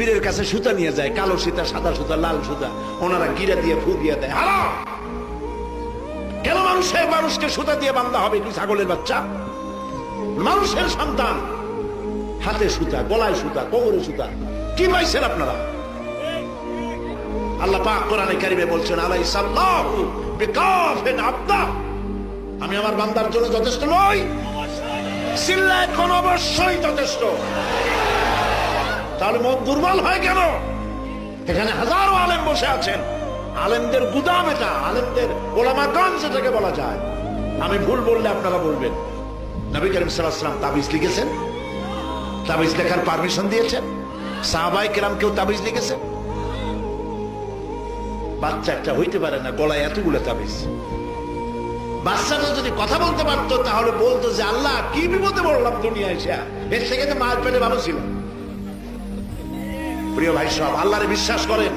পীরের কাছে সুতা নিয়ে যায়, কালো সুতা, সাদা সুতা, লাল সুতা। ওনারা গিরা দিয়ে, ফু দিয়ে দেয়। হারাম কেন মানুষের মানুষকে সুতা দিয়ে বান্ধা হবে কি ছাগলের বাচ্চা? মানুষের সন্তান। হাতে সুতা, গলায় সুতা, কোমরে সুতা। কি পাইছেন আপনারা? আল্লাহ পাক কোরআনে কারিমে বলছেন আলাই সাল্লাহু বিকাফিন আবদা। আমি আমার বান্দার জন্য যথেষ্ট নই সিল্লা এখন অবশ্যই যথেষ্ট। মন দুর্বল হয় কেন? এখানে হাজারো আলেম বসে আছেন। আলেমদের গুদাম এটা, আলেমদের ওলামাগঞ্জ যেটাকে বলা যায়। আমি ভুল বললে আপনারা বলবেন। নবী করিম সাল্লাম তাবিজ লিখেছেন? তাবিজ লেখার পারমিশন দিয়েছেন? সাহাবাই কেরাম কেউ তাবিজ লিখেছেন বাচ্চা একটা হইতে পারে না, গলায় এতগুলো তাবিজ। বাচ্চাটা যদি কথা বলতে পারতো, তাহলে বলতো যে, আল্লাহ, কি বিপদে পড়লাম দুনিয়া এসে? এর থেকে তো মার পেটে ভালো ছিল। প্রিয় ভাই সব আল্লাহরে বিশ্বাস করেন।